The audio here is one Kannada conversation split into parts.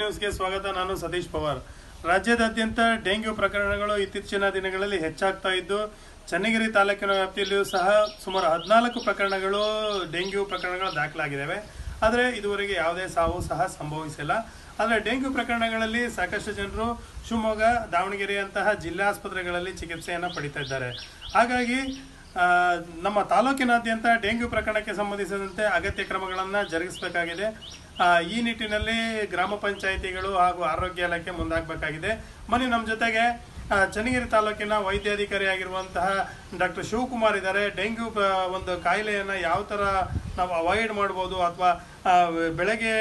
ನ್ಯೂಸ್ಗೆ ಸ್ವಾಗತ. ನಾನು ಸತೀಶ್ ಪವಾರ್. ರಾಜ್ಯದಾದ್ಯಂತ ಡೆಂಗ್ಯೂ ಪ್ರಕರಣಗಳು ಇತ್ತೀಚಿನ ದಿನಗಳಲ್ಲಿ ಹೆಚ್ಚಾಗ್ತಾ ಇದ್ದು, ಚನ್ನಗಿರಿ ತಾಲೂಕಿನ ವ್ಯಾಪ್ತಿಯಲ್ಲಿಯೂ ಸಹ ಸುಮಾರು ಹದಿನಾಲ್ಕು ಪ್ರಕರಣಗಳು ಡೆಂಗ್ಯೂ ಪ್ರಕರಣಗಳು ದಾಖಲಾಗಿದ್ದಾವೆ. ಆದರೆ ಇದುವರೆಗೆ ಯಾವುದೇ ಸಾವು ಸಹ ಸಂಭವಿಸಿಲ್ಲ. ಆದರೆ ಡೆಂಗ್ಯೂ ಪ್ರಕರಣಗಳಲ್ಲಿ ಸಾಕಷ್ಟು ಜನರು ಶಿವಮೊಗ್ಗ, ದಾವಣಗೆರೆಯಂತಹ ಜಿಲ್ಲಾಸ್ಪತ್ರೆಗಳಲ್ಲಿ ಚಿಕಿತ್ಸೆಯನ್ನು ಪಡಿತಾ ಇದ್ದಾರೆ. ಹಾಗಾಗಿ ನಮ್ಮ ತಾಲೂಕಿನಾದ್ಯಂತ ಡೆಂಗ್ಯೂ ಪ್ರಕರಣಕ್ಕೆ ಸಂಬಂಧಿಸಿದಂತೆ ಅಗತ್ಯ ಕ್ರಮಗಳನ್ನು ಜರುಗಿಸಬೇಕಾಗಿದೆ. ಈ ನಿಟ್ಟಿನಲ್ಲಿ ಗ್ರಾಮ ಪಂಚಾಯಿತಿಗಳು ಹಾಗೂ ಆರೋಗ್ಯ ಇಲಾಖೆ ಮುಂದಾಗಬೇಕಾಗಿದೆ. ಮನೆ ನಮ್ಮ ಜೊತೆಗೆ ಚನ್ನಗಿರಿ ತಾಲೂಕಿನ ವೈದ್ಯಾಧಿಕಾರಿ ಆಗಿರುವಂತಹ ಡಾಕ್ಟರ್ ಶಿವಕುಮಾರ್ ಇದ್ದಾರೆ. ಡೆಂಗ್ಯೂ ಒಂದು ಕಾಯಿಲೆಯನ್ನು ಯಾವ ಥರ ನಾವು ಅವಾಯ್ಡ್ ಮಾಡ್ಬೋದು ಅಥವಾ ಬೆಳಗ್ಗೆ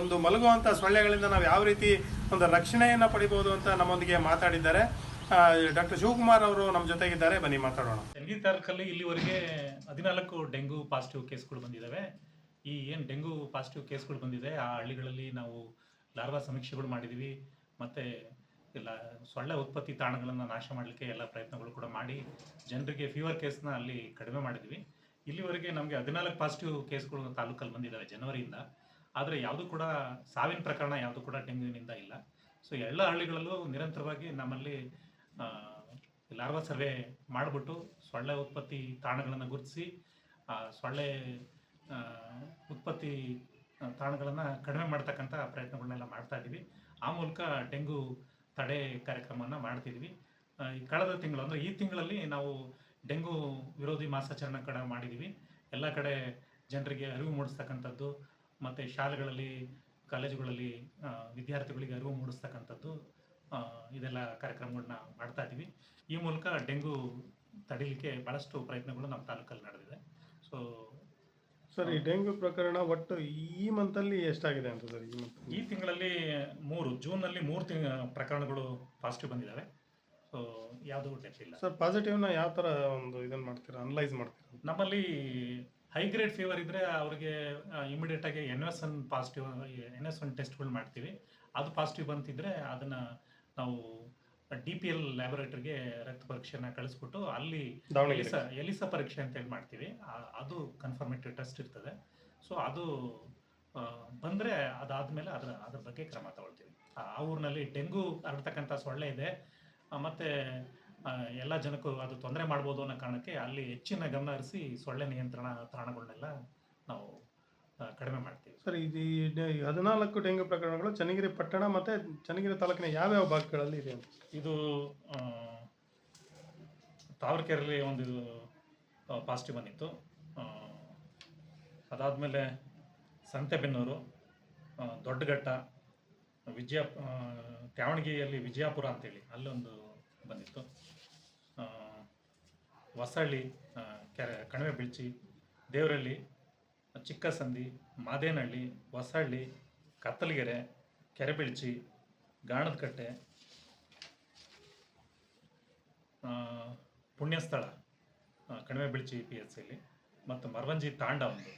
ಒಂದು ಮಲಗುವಂಥ ಸೊಳ್ಳೆಗಳಿಂದ ನಾವು ಯಾವ ರೀತಿ ಒಂದು ರಕ್ಷಣೆಯನ್ನು ಪಡಿಬೋದು ಅಂತ ನಮ್ಮೊಂದಿಗೆ ಮಾತಾಡಿದ್ದಾರೆ. ಡಾಕ್ಟರ್ ಶಿವಕುಮಾರ್ ಅವರು ನಮ್ಮ ಜೊತೆಗಿದ್ದಾರೆ. ಬನ್ನಿ ಮಾತಾಡೋಣ. ಚನ್ನಗಿರಿ ತಾಲೂಕಲ್ಲಿ ಇಲ್ಲಿವರೆಗೆ ಹದಿನಾಲ್ಕು ಡೆಂಗ್ಯೂ ಪಾಸಿಟಿವ್ ಕೇಸ್ಗಳು ಬಂದಿದ್ದಾವೆ. ಈ ಏನು ಡೆಂಗು ಪಾಸಿಟಿವ್ ಕೇಸ್ಗಳು ಬಂದಿದೆ, ಆ ಹಳ್ಳಿಗಳಲ್ಲಿ ನಾವು ಲಾರ್ವಾ ಸಮೀಕ್ಷೆಗಳು ಮಾಡಿದ್ದೀವಿ ಮತ್ತು ಇಲ್ಲ ಸೊಳ್ಳೆ ಉತ್ಪತ್ತಿ ತಾಣಗಳನ್ನು ನಾಶ ಮಾಡಲಿಕ್ಕೆ ಎಲ್ಲ ಪ್ರಯತ್ನಗಳು ಕೂಡ ಮಾಡಿ ಜನರಿಗೆ ಫೀವರ್ ಕೇಸ್ನ ಅಲ್ಲಿ ಕಡಿಮೆ ಮಾಡಿದ್ವಿ. ಇಲ್ಲಿವರೆಗೆ ನಮಗೆ ಹದಿನಾಲ್ಕು ಪಾಸಿಟಿವ್ ಕೇಸ್ಗಳು ತಾಲೂಕಲ್ಲಿ ಬಂದಿದ್ದಾವೆ ಜನವರಿಯಿಂದ. ಆದರೆ ಯಾವುದೂ ಕೂಡ ಸಾವಿನ ಪ್ರಕರಣ ಯಾವುದು ಕೂಡ ಡೆಂಗ್ಯೂನಿಂದ ಇಲ್ಲ. ಸೊ ಎಲ್ಲ ಹಳ್ಳಿಗಳಲ್ಲೂ ನಿರಂತರವಾಗಿ ನಮ್ಮಲ್ಲಿ ಲಾರ್ವಾ ಸರ್ವೆ ಮಾಡಿಬಿಟ್ಟು ಸೊಳ್ಳೆ ಉತ್ಪತ್ತಿ ತಾಣಗಳನ್ನು ಗುರುತಿಸಿ ಸೊಳ್ಳೆ ಉತ್ಪತ್ತಿ ತಾಣಗಳನ್ನು ಕಡಿಮೆ ಮಾಡ್ತಕ್ಕಂಥ ಪ್ರಯತ್ನಗಳನ್ನೆಲ್ಲ ಮಾಡ್ತಾ ಇದ್ದೀವಿ ಆ ಮೂಲಕ ಡೆಂಗು ತಡೆ ಕಾರ್ಯಕ್ರಮವನ್ನು ಮಾಡ್ತಿದ್ವಿ. ಈ ಕಳೆದ ತಿಂಗಳು, ಅಂದರೆ ಈ ತಿಂಗಳಲ್ಲಿ ನಾವು ಡೆಂಗು ವಿರೋಧಿ ಮಾಸಾಚರಣೆ ಕಡೆ ಮಾಡಿದ್ದೀವಿ ಎಲ್ಲ ಕಡೆ ಜನರಿಗೆ ಅರಿವು ಮೂಡಿಸ್ತಕ್ಕಂಥದ್ದು, ಮತ್ತು ಶಾಲೆಗಳಲ್ಲಿ, ಕಾಲೇಜುಗಳಲ್ಲಿ ವಿದ್ಯಾರ್ಥಿಗಳಿಗೆ ಅರಿವು ಮೂಡಿಸ್ತಕ್ಕಂಥದ್ದು ಇದೆಲ್ಲ ಕಾರ್ಯಕ್ರಮಗಳನ್ನ ಮಾಡ್ತಾ ಇದ್ದೀವಿ ಈ ಮೂಲಕ ಡೆಂಗು ತಡೀಲಿಕ್ಕೆ ಭಾಳಷ್ಟು ಪ್ರಯತ್ನಗಳು ನಮ್ಮ ತಾಲೂಕಲ್ಲಿ ನಡೆದಿದೆ. ಸರ್ ಈ ಡೆಂಗ್ಯೂ ಪ್ರಕರಣ ಒಟ್ಟು ಈ ಮಂತಲ್ಲಿ ಎಷ್ಟಾಗಿದೆ ಅಂತ ಸರ್ ಈ ಮಂತ್ ಈ ತಿಂಗಳಲ್ಲಿ ಮೂರು ಜೂನ್ನಲ್ಲಿ ಮೂರು ತಿಂಗ ಪ್ರಕರಣಗಳು ಪಾಸಿಟಿವ್ ಬಂದಿದ್ದಾವೆ. ಸೊ ಯಾವುದೂ ಡೆತ್ ಇಲ್ಲ. ಸರ್ ಪಾಸಿಟಿವ್ನ ಯಾವ ಥರ ಒಂದು ಇದನ್ನು ಮಾಡ್ತೀರಾ ಅನಲೈಸ್ ಮಾಡ್ತೀರಾ? ನಮ್ಮಲ್ಲಿ ಹೈ ಗ್ರೇಡ್ ಫೀವರ್ ಇದ್ದರೆ ಅವರಿಗೆ ಇಮಿಡಿಯೇಟ್ ಆಗಿ N S one positive N S one ಟೆಸ್ಟ್ಗಳು ಮಾಡ್ತೀವಿ. ಅದು ಪಾಸಿಟಿವ್ ಬಂತಿದ್ರೆ ಅದನ್ನು ನಾವು ಡಿ ಪಿ ಎಲ್ ಲ್ಯಾಬೊರೇಟರಿಗೆ ರಕ್ತ ಪರೀಕ್ಷೆನ ಕಳಿಸ್ಬಿಟ್ಟು ಅಲ್ಲಿ ಎಲಿಸ ಎಲಿಸಾ ಪರೀಕ್ಷೆ ಅಂತ ಹೇಳಿ ಮಾಡ್ತೀವಿ ಅದು ಕನ್ಫರ್ಮೇಟಿವ್ ಟೆಸ್ಟ್ ಇರ್ತದೆ. ಸೊ ಅದು ಬಂದರೆ ಅದಾದ್ಮೇಲೆ ಅದ್ರ ಅದ್ರ ಬಗ್ಗೆ ಕ್ರಮ ತಗೊಳ್ತೀವಿ. ಆ ಊರಿನಲ್ಲಿ ಡೆಂಗು ಹರಡ್ತಕ್ಕಂಥ ಸೊಳ್ಳೆ ಇದೆ. ಮತ್ತು ಎಲ್ಲ ಜನಕ್ಕೂ ಅದು ತೊಂದರೆ ಮಾಡ್ಬೋದು ಅನ್ನೋ ಕಾರಣಕ್ಕೆ ಅಲ್ಲಿ ಹೆಚ್ಚಿನ ಗಮನ ಹರಿಸಿ ಸೊಳ್ಳೆ ನಿಯಂತ್ರಣ ತಾಣಗಳನ್ನೆಲ್ಲ ನಾವು ಕಡಿಮೆ ಮಾಡ್ತೀವಿ. ಸರ್ ಇದು ಹದಿನಾಲ್ಕು ಡೆಂಗ್ಯೂ ಪ್ರಕರಣಗಳು ಚನ್ನಗಿರಿ ಪಟ್ಟಣ ಮತ್ತು ಚನ್ನಗಿರಿ ತಾಲೂಕಿನ ಯಾವ್ಯಾವ ಭಾಗಗಳಲ್ಲಿ ಇದೆ ಇದು ಆ, ಒಂದು ಒಂದು ಪಾಸಿಟಿವ್ ಬಂದಿತ್ತು. ಅದಾದಮೇಲೆ ಸಂತೆಬೆನ್ನೂರು ದೊಡ್ಡಘಟ್ಟ ವಿಜಯ ಆ, ತ್ಯಾವಣಗಿರಿಯಲ್ಲಿ ವಿಜಯಪುರ ಅಂತೇಳಿ ಅಲ್ಲೊಂದು ಬಂದಿತ್ತು. ಹೊಸಳ್ಳಿ ಕೆರೆ ಕಣಿವೆ ಬಿಳ್ಚಿ ದೇವರಳ್ಳಿ ಚಿಕ್ಕಸಂದಿ ಮಾದೇನಹಳ್ಳಿ ಹೊಸಹಳ್ಳಿ ಕತ್ತಲಗೆರೆ ಕೆರೆಬಿಳ್ಚಿ ಗಾಣದಕಟ್ಟೆ ಪುಣ್ಯಸ್ಥಳ ಕಣಿವೆ ಬಿಳ್ಚಿ ಪಿ ಎಚ್ ಸಿಲಿ ಮತ್ತು ಮರವಂಜಿ ತಾಂಡ ಒಂದು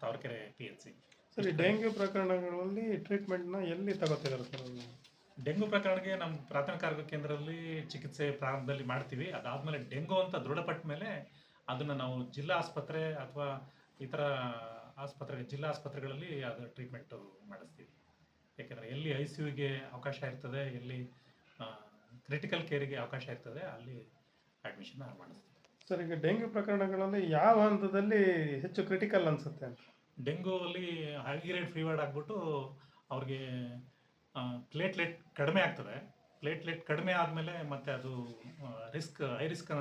ತಾವರೆಕೆರೆ ಪಿ ಎಚ್ ಸಿ ಸರಿ ಡೆಂಗ್ಯೂ ಪ್ರಕರಣಗಳಲ್ಲಿ ಟ್ರೀಟ್ಮೆಂಟ್ನ ಎಲ್ಲಿ ತಗೋತಿದ್ದಾರೆ ಸರ್ ಡೆಂಗ್ಯೂ ಡೆಂಗು ಪ್ರಕರಣಕ್ಕೆ ನಮ್ಮ ಪ್ರಾಥಮಿಕ ಆರೋಗ್ಯ ಕೇಂದ್ರದಲ್ಲಿ ಚಿಕಿತ್ಸೆ ಪ್ರಾರಂಭದಲ್ಲಿ ಮಾಡ್ತೀವಿ. ಅದಾದಮೇಲೆ ಡೆಂಗು ಅಂತ ದೃಢಪಟ್ಟ ಮೇಲೆ ಅದನ್ನು ನಾವು ಜಿಲ್ಲಾ ಆಸ್ಪತ್ರೆ ಅಥವಾ ಇತರ ಆಸ್ಪತ್ರೆ ಜಿಲ್ಲಾ ಆಸ್ಪತ್ರೆಗಳಲ್ಲಿ ಅದು ಟ್ರೀಟ್ಮೆಂಟು ಮಾಡಿಸ್ತೀವಿ. ಯಾಕೆಂದರೆ ಎಲ್ಲಿ ಐ ಸಿ ಯುಗೆ ಅವಕಾಶ ಇರ್ತದೆ ಎಲ್ಲಿ ಕ್ರಿಟಿಕಲ್ ಕೇರಿಗೆ ಅವಕಾಶ ಇರ್ತದೆ ಅಲ್ಲಿ ಅಡ್ಮಿಷನ್ ಮಾಡಿಸ್ತೀವಿ. ಸರ್ ಈಗ ಡೆಂಗ್ಯೂ ಪ್ರಕರಣಗಳಲ್ಲಿ ಯಾವ ಹಂತದಲ್ಲಿ ಹೆಚ್ಚು ಕ್ರಿಟಿಕಲ್ ಅನ್ಸುತ್ತೆ ಅಂತ? ಡೆಂಗು ಅಲ್ಲಿ ಹೈ ಗ್ರೇಡ್ ಫೀವರ್ ಆಗ್ಬಿಟ್ಟು ಅವ್ರಿಗೆ ಪ್ಲೇಟ್ಲೆಟ್ ಕಡಿಮೆ ಆಗ್ತದೆ. ಪ್ಲೇಟ್ಲೆಟ್ ಕಡಿಮೆ ಆದಮೇಲೆ ಮತ್ತೆ ಅದು ರಿಸ್ಕ್ ಹೈ ರಿಸ್ಕ್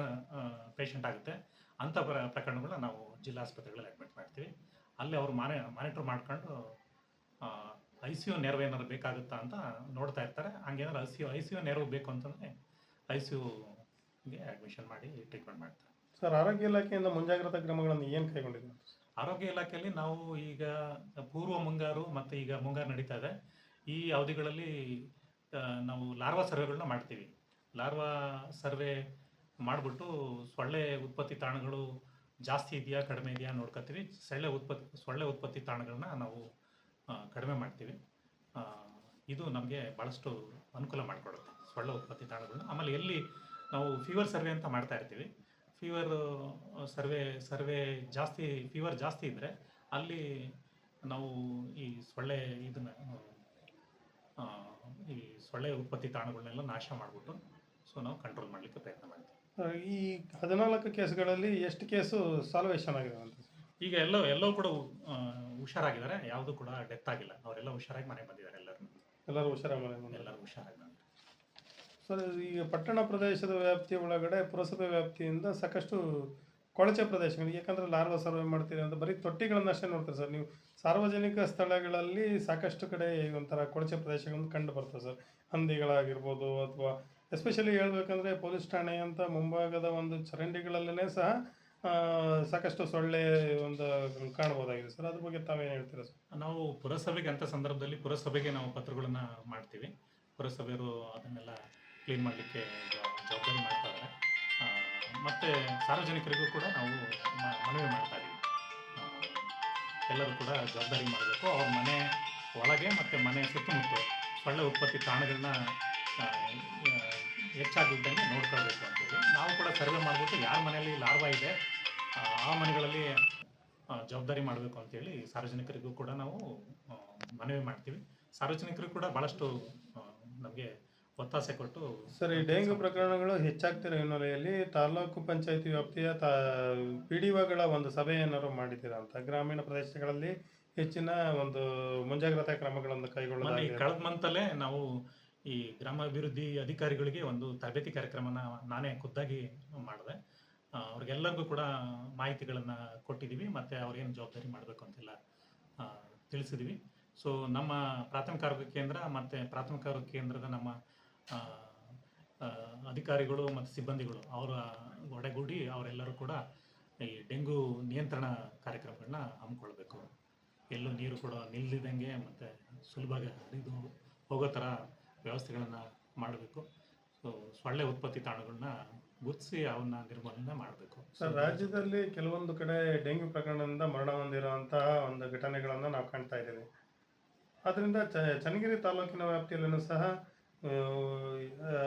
ಪೇಷಂಟ್ ಆಗುತ್ತೆ. ಅಂಥ ಪ್ರ ಪ್ರಕರಣಗಳನ್ನ ನಾವು ಜಿಲ್ಲಾ ಆಸ್ಪತ್ರೆಗಳಲ್ಲಿ ಅಡ್ಮಿಟ್ ಮಾಡ್ತೀವಿ. ಅಲ್ಲಿ ಅವರು ಮಾನೆ ಮಾನಿಟ್ರ್ ಮಾಡ್ಕೊಂಡು ಐ ಸಿ ಯು ನೆರವು ಏನಾದ್ರು ಬೇಕಾಗುತ್ತಾ ಅಂತ ನೋಡ್ತಾ ಇರ್ತಾರೆ. ಹಂಗೇನಾದ್ರು I C U I C U ನೆರವು ಬೇಕು ಅಂತಂದರೆ ಐ ಸಿ ಯುಗೆ ಅಡ್ಮಿಷನ್ ಮಾಡಿ ಟ್ರೀಟ್ಮೆಂಟ್ ಮಾಡ್ತಾರೆ. ಸರ್ ಆರೋಗ್ಯ ಇಲಾಖೆಯಿಂದ ಮುಂಜಾಗ್ರತಾ ಕ್ರಮಗಳನ್ನು ಏನು ಕೈಗೊಂಡಿದ್ದಾರೆ? ಆರೋಗ್ಯ ಇಲಾಖೆಯಲ್ಲಿ ನಾವು ಈಗ ಪೂರ್ವ ಮುಂಗಾರು ಮತ್ತು ಈಗ ಮುಂಗಾರು ನಡೀತಾ ಇದೆ. ಈ ಅವಧಿಗಳಲ್ಲಿ ನಾವು ಲಾರ್ವಾ ಸರ್ವೆಗಳನ್ನ ಮಾಡ್ತೀವಿ. ಲಾರ್ವಾ ಸರ್ವೆ ಮಾಡಿಬಿಟ್ಟು ಸೊಳ್ಳೆ ಉತ್ಪತ್ತಿ ತಾಣಗಳು ಜಾಸ್ತಿ ಇದೆಯಾ, ಕಡಿಮೆ ಇದೆಯಾ ನೋಡ್ಕೊತೀವಿ. ಸೊಳ್ಳೆ ಉತ್ಪತ್ತಿ ಸೊಳ್ಳೆ ಉತ್ಪತ್ತಿ ತಾಣಗಳನ್ನ ನಾವು ಕಡಿಮೆ ಮಾಡ್ತೀವಿ. ಇದು ನಮಗೆ ಭಾಳಷ್ಟು ಅನುಕೂಲ ಮಾಡಿಕೊಡುತ್ತೆ ಸೊಳ್ಳೆ ಉತ್ಪತ್ತಿ ತಾಣಗಳನ್ನ. ಆಮೇಲೆ ಎಲ್ಲಿ ನಾವು ಫೀವರ್ ಸರ್ವೆ ಅಂತ ಮಾಡ್ತಾ ಇರ್ತೀವಿ. ಫೀವರ್ ಸರ್ವೆ ಸರ್ವೆ ಜಾಸ್ತಿ ಫೀವರ್ ಜಾಸ್ತಿ ಇದ್ದರೆ ಅಲ್ಲಿ ನಾವು ಈ ಸೊಳ್ಳೆ ಇದನ್ನು ಸೊಳ್ಳೆ ಉತ್ಪತ್ತಿ ತಾಣಗಳನ್ನೆಲ್ಲ ನಾಶ ಮಾಡಿಬಿಟ್ಟು ಸೊ ನಾವು ಕಂಟ್ರೋಲ್ ಮಾಡಲಿಕ್ಕೆ ಪ್ರಯತ್ನ ಮಾಡ್ತೀವಿ. ಈ ಹದಿನಾಲ್ಕು ಕೇಸ್ಗಳಲ್ಲಿ ಎಷ್ಟು ಕೇಸು ಸಾಲ್ವೇಷನ್ ಆಗಿದೆ ಅಂತ ಈಗ ಎಲ್ಲ ಎಲ್ಲವೂ ಕೂಡ ಆ, ಹುಷಾರಾಗಿದ್ದಾರೆ. ಯಾವುದು ಕೂಡ ಡೆತ್ ಆಗಿಲ್ಲ. ಅವರೆಲ್ಲ ಹುಷಾರಾಗಿ ಮನೆಗೆ ಬಂದಿದ್ದಾರೆ ಎಲ್ಲರೂ. ಎಲ್ಲರೂ ಹುಷಾರಾಗಿ ಮನೆ ಎಲ್ಲರೂ ಹುಷಾರಾಗಿ ಬಂದಿದ್ದಾರೆ. ಸರ್ ಈಗ ಪಟ್ಟಣ ಪ್ರದೇಶದ ವ್ಯಾಪ್ತಿಯ ಒಳಗಡೆ ಪುರಸಭೆ ವ್ಯಾಪ್ತಿಯಿಂದ ಸಾಕಷ್ಟು ಕೊಳಚೆ ಪ್ರದೇಶಗಳು ಯಾಕಂದ್ರೆ ಲಾರ್ವಾ ಸರ್ವೆ ಮಾಡ್ತೀರಿ ಅಂತ ಬರೀ ತೊಟ್ಟಿಗಳನ್ನ ಅಷ್ಟೇ ನೋಡ್ತಾರೆ ಸರ್. ನೀವು ಸಾರ್ವಜನಿಕ ಸ್ಥಳಗಳಲ್ಲಿ ಸಾಕಷ್ಟು ಕಡೆ ಒಂಥರ ಕೊಳಚೆ ಪ್ರದೇಶಗಳನ್ನು ಕಂಡು ಬರ್ತದೆ ಸರ್. ಹಂದಿಗಳಾಗಿರ್ಬೋದು ಅಥವಾ ಎಸ್ಪೆಷಲಿ ಹೇಳ್ಬೇಕಂದ್ರೆ ಪೊಲೀಸ್ ಠಾಣೆ ಅಂತ ಮುಂಭಾಗದ ಒಂದು ಚರಂಡಿಗಳಲ್ಲೇ ಸಹ ಸಾಕಷ್ಟು ಸೊಳ್ಳೆ ಒಂದು ಕಾಣಬಹುದಾಗಿದೆ ಸರ್. ಅದ್ರ ಬಗ್ಗೆ ತಾವೇನು ಹೇಳ್ತೀರಾ ಸರ್? ನಾವು ಪುರಸಭೆಗೆ ಅಂತ ಸಂದರ್ಭದಲ್ಲಿ ಪುರಸಭೆಗೆ ನಾವು ಪತ್ರಗಳನ್ನ ಮಾಡ್ತೀವಿ. ಪುರಸಭೆಯವರು ಅದನ್ನೆಲ್ಲ ಕ್ಲೀನ್ ಮಾಡಲಿಕ್ಕೆ ಜವಾಬ್ದಾರಿ ಮಾಡ್ತಾರೆ ಮತ್ತು ಮತ್ತೆ ಸಾರ್ವಜನಿಕರಿಗೂ ಕೂಡ ನಾವು ಮನವಿ ಮಾಡ್ತಾ ಇದ್ದೀವಿ. ಎಲ್ಲರೂ ಕೂಡ ಜವಾಬ್ದಾರಿ ಮಾಡಬೇಕು. ಅವ್ರ ಮನೆ ಒಳಗೆ ಮತ್ತು ಮನೆ ಸುತ್ತಮುತ್ತ ಸೊಳ್ಳೆ ಉತ್ಪತ್ತಿ ತಾಣಗಳನ್ನ ಹೆಚ್ಚಾಗಿದ್ದಂಗೆ ನೋಡ್ಕೊಳ್ಬೇಕು ಅಂತೇಳಿ ನಾವು ಕೂಡ ಸರ್ವೆ ಮಾಡಿಬಿಟ್ಟು ಯಾರ ಮನೆಯಲ್ಲಿ ಲಾರ್ವಾ ಇದೆ ಆ, ಮನೆಗಳಲ್ಲಿ ಜವಾಬ್ದಾರಿ ಮಾಡಬೇಕು ಅಂತೇಳಿ ಸಾರ್ವಜನಿಕರಿಗೂ ಕೂಡ ನಾವು ಮನವಿ ಮಾಡ್ತೀವಿ. ಸಾರ್ವಜನಿಕರು ಕೂಡ ಭಾಳಷ್ಟು ನಮಗೆ ಒತ್ತಾಸೆ ಕೊಟ್ಟು ಸರ್ ಈ ಡೆಂಗ್ಯೂ ಪ್ರಕರಣಗಳು ಹೆಚ್ಚಾಗ್ತಿರೋ ಹಿನ್ನೆಲೆಯಲ್ಲಿ ತಾಲೂಕು ಪಂಚಾಯತಿ ವ್ಯಾಪ್ತಿಯ ತಾ ಪಿ ಡಿ ಒಗಳ ಒಂದು ಸಭೆ ಏನಾದ್ರು ಮಾಡಿದ್ದೀರಾ ಅಂತ? ಗ್ರಾಮೀಣ ಪ್ರದೇಶಗಳಲ್ಲಿ ಹೆಚ್ಚಿನ ಒಂದು ಮುಂಜಾಗ್ರತಾ ಕ್ರಮಗಳನ್ನು ಕೈಗೊಳ್ಳಲು ಕಳೆದ ಮಂತಲ್ಲೇ ನಾವು ಈ ಗ್ರಾಮಾಭಿವೃದ್ಧಿ ಅಧಿಕಾರಿಗಳಿಗೆ ಒಂದು ತರಬೇತಿ ಕಾರ್ಯಕ್ರಮನ ನಾನೇ ಖುದ್ದಾಗಿ ಮಾಡಿದೆ. ಅವ್ರಿಗೆಲ್ಲರಿಗೂ ಕೂಡ ಮಾಹಿತಿಗಳನ್ನು ಕೊಟ್ಟಿದ್ದೀವಿ, ಮತ್ತು ಅವ್ರೇನು ಜವಾಬ್ದಾರಿ ಮಾಡಬೇಕು ಅಂತೆಲ್ಲ ತಿಳಿಸಿದೀವಿ ತಿಳಿಸಿದ್ದೀವಿ. ಸೊ ನಮ್ಮ ಪ್ರಾಥಮಿಕ ಆರೋಗ್ಯ ಕೇಂದ್ರ ಮತ್ತು ಪ್ರಾಥಮಿಕ ಆರೋಗ್ಯ ಕೇಂದ್ರದ ನಮ್ಮ ಅಧಿಕಾರಿಗಳು ಮತ್ತು ಸಿಬ್ಬಂದಿಗಳು ಅವರ ಒಡೆಗೂಡಿ ಅವರೆಲ್ಲರೂ ಕೂಡ ಈ ಡೆಂಗು ನಿಯಂತ್ರಣ ಕಾರ್ಯಕ್ರಮಗಳನ್ನ ಹಮ್ಮಿಕೊಳ್ಬೇಕು. ಎಲ್ಲೂ ನೀರು ಕೂಡ ನಿಲ್ಲದಂಗೆ ಮತ್ತು ಸುಲಭವಾಗಿ ಹರಿದು ಹೋಗೋ ಥರ ವ್ಯವಸ್ಥೆಗಳನ್ನು ಮಾಡಬೇಕು. ಸೊ ಸೊಳ್ಳೆ ಉತ್ಪತ್ತಿ ತಾಣಗಳನ್ನ ಗುರುತಿಸಿ ಅವನ್ನ ನಿರ್ಮೂಲನೆ ಮಾಡಬೇಕು. ಸರ್, ರಾಜ್ಯದಲ್ಲಿ ಕೆಲವೊಂದು ಕಡೆ ಡೆಂಗ್ಯೂ ಪ್ರಕರಣದಿಂದ ಮರಣ ಹೊಂದಿರುವಂತಹ ಒಂದು ಘಟನೆಗಳನ್ನು ನಾವು ಕಾಣ್ತಾ ಇದ್ದೀವಿ. ಚ- ಚನ್ನಗಿರಿ ತಾಲೂಕಿನ ವ್ಯಾಪ್ತಿಯಲ್ಲೂ ಸಹ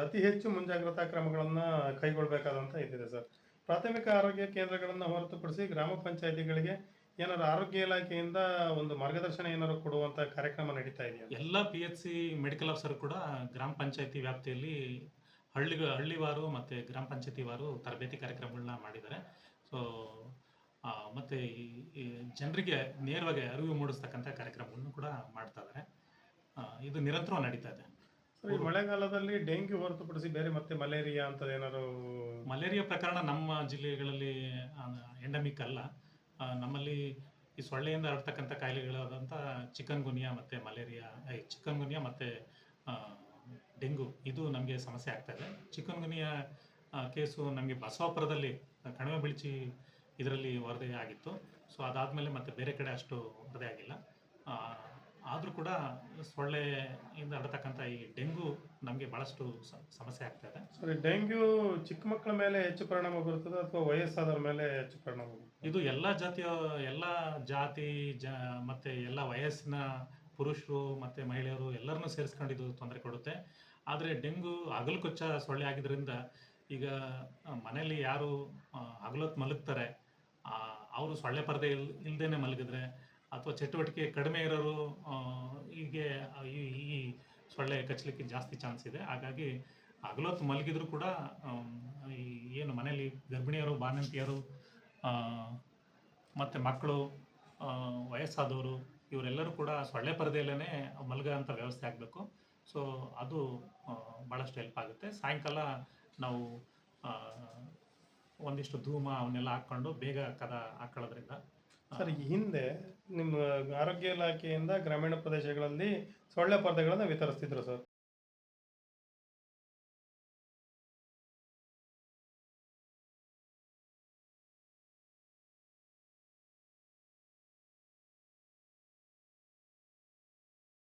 ಅತಿ ಹೆಚ್ಚು ಮುಂಜಾಗ್ರತಾ ಕ್ರಮಗಳನ್ನು ಕೈಗೊಳ್ಳಬೇಕಾದಂತ ಇದ್ದಿದೆ ಸರ್. ಪ್ರಾಥಮಿಕ ಆರೋಗ್ಯ ಕೇಂದ್ರಗಳನ್ನು ಹೊರತುಪಡಿಸಿ ಗ್ರಾಮ ಪಂಚಾಯತಿಗಳಿಗೆ ಏನಾದ್ರು ಆರೋಗ್ಯ ಇಲಾಖೆಯಿಂದ ಒಂದು ಮಾರ್ಗದರ್ಶನ ಏನಾದ್ರು ಕೊಡುವಂತ ಕಾರ್ಯಕ್ರಮ ನಡೀತಾ ಇದೆಯಾ? ಎಲ್ಲ P H C medical officer ಕೂಡ ಗ್ರಾಮ ಪಂಚಾಯತಿ ವ್ಯಾಪ್ತಿಯಲ್ಲಿ ಹಳ್ಳಿ ಹಳ್ಳಿವಾರು ಮತ್ತು ಗ್ರಾಮ ಪಂಚಾಯತಿ ವಾರು ತರಬೇತಿ ಕಾರ್ಯಕ್ರಮಗಳನ್ನ ಮಾಡಿದ್ದಾರೆ. ಸೊ ಮತ್ತು ಈ ಜನರಿಗೆ ನೇರವಾಗಿ ಅರಿವು ಮೂಡಿಸ್ತಕ್ಕಂಥ ಕಾರ್ಯಕ್ರಮಗಳನ್ನು ಕೂಡ ಮಾಡ್ತಾ ಇದ್ದಾರೆ. ಇದು ನಿರಂತರವಾಗಿ ನಡೀತಾ ಇದೆ. ಈ ಮಳೆಗಾಲದಲ್ಲಿ ಡೆಂಗ್ಯೂ ಹೊರತುಪಡಿಸಿ ಬೇರೆ ಮತ್ತೆ ಮಲೇರಿಯಾ ಅಂತ ಏನಾದ್ರು ಮಲೇರಿಯಾ ಪ್ರಕರಣ ನಮ್ಮ ಜಿಲ್ಲೆಗಳಲ್ಲಿ ಎಂಡಮಿಕ್ ಅಲ್ಲ. ನಮ್ಮಲ್ಲಿ ಈ ಸೊಳ್ಳೆಯಿಂದ ಹರಡ್ತಕ್ಕಂಥ ಕಾಯಿಲೆಗಳಾದಂಥ ಚಿಕನ್ ಗುನಿಯಾ ಮತ್ತು ಮಲೇರಿಯಾ ಚಿಕನ್ ಗುನಿಯಾ ಮತ್ತು ಡೆಂಗು, ಇದು ನಮಗೆ ಸಮಸ್ಯೆ ಆಗ್ತಾ ಇದೆ. ಚಿಕನ್ ಗುನಿಯಾ ಕೇಸು ನಮಗೆ ಬಸವಾಪುರದಲ್ಲಿ ಕಣಿವೆ ಬಿಳಿಚಿ ಇದರಲ್ಲಿ ವರದಿ ಆಗಿತ್ತು. ಸೊ ಅದಾದಮೇಲೆ ಮತ್ತೆ ಬೇರೆ ಕಡೆ ಅಷ್ಟು ವರದಿ ಆಗಿಲ್ಲ. ಆದರೂ ಕೂಡ ಸೊಳ್ಳೆಯಿಂದ ಹರಡತಕ್ಕಂಥ ಈ ಡೆಂಗು ನಮಗೆ ಭಾಳಷ್ಟು ಸಮಸ್ಯೆ ಆಗ್ತಾ ಇದೆ. ಸರಿ ಡೆಂಗ್ಯೂ ಚಿಕ್ಕ ಮಕ್ಕಳ ಮೇಲೆ ಹೆಚ್ಚು ಪರಿಣಾಮ ಬೀರುತ್ತದೆ ಅಥವಾ ವಯಸ್ಸಾದವ್ರ ಮೇಲೆ ಹೆಚ್ಚು ಪರಿಣಾಮ ಇದು ಎಲ್ಲ ಜಾತಿಯ ಎಲ್ಲ ಜಾತಿ ಜ ಮತ್ತು ಎಲ್ಲ ವಯಸ್ಸಿನ ಪುರುಷರು ಮತ್ತು ಮಹಿಳೆಯರು ಎಲ್ಲರನ್ನೂ ಸೇರಿಸ್ಕೊಂಡು ಇದು ತೊಂದರೆ ಕೊಡುತ್ತೆ. ಆದರೆ ಡೆಂಗು ಹಗಲು ಕೊಚ್ಚ ಸೊಳ್ಳೆ ಆಗಿದ್ದರಿಂದ ಈಗ ಮನೆಯಲ್ಲಿ ಯಾರು ಹಗಲೊತ್ತು ಮಲಗ್ತಾರೆ ಅವರು ಸೊಳ್ಳೆ ಪರದೆ ಇಲ್ ಇಲ್ದೇನೆ ಮಲಗಿದ್ರೆ ಅಥವಾ ಚಟುವಟಿಕೆ ಕಡಿಮೆ ಇರೋರು ಹೀಗೆ ಈ ಸೊಳ್ಳೆ ಕಚ್ಚಲಿಕ್ಕೆ ಜಾಸ್ತಿ ಚಾನ್ಸ್ ಇದೆ. ಹಾಗಾಗಿ ಹಗಲೊತ್ತು ಮಲಗಿದ್ರು ಕೂಡ ಈ ಏನು ಮನೆಯಲ್ಲಿ ಗರ್ಭಿಣಿಯರು, ಬಾಣಂತಿಯರು ಮತ್ತು ಮಕ್ಕಳು ವಯಸ್ಸಾದವರು, ಇವರೆಲ್ಲರೂ ಕೂಡ ಸೊಳ್ಳೆ ಪರದೆಯಲ್ಲೇ ಮಲಗೋ ಅಂಥ ವ್ಯವಸ್ಥೆ ಆಗಬೇಕು. ಸೊ ಅದು ಭಾಳಷ್ಟು ಹೆಲ್ಪ್ ಆಗುತ್ತೆ. ಸಾಯಂಕಾಲ ನಾವು ಒಂದಿಷ್ಟು ಧೂಮ ಅವನ್ನೆಲ್ಲ ಹಾಕ್ಕೊಂಡು ಬೇಗ ಕದ ಹಾಕೊಳ್ಳೋದ್ರಿಂದ ಸರ್ ಈ ಹಿಂದೆ ನಿಮ್ಮ ಆರೋಗ್ಯ ಇಲಾಖೆಯಿಂದ ಗ್ರಾಮೀಣ ಪ್ರದೇಶಗಳಲ್ಲಿ ಸೊಳ್ಳೆ ಪರದೆಗಳನ್ನು ವಿತರಿಸ್ತಿದ್ರು ಸರ್.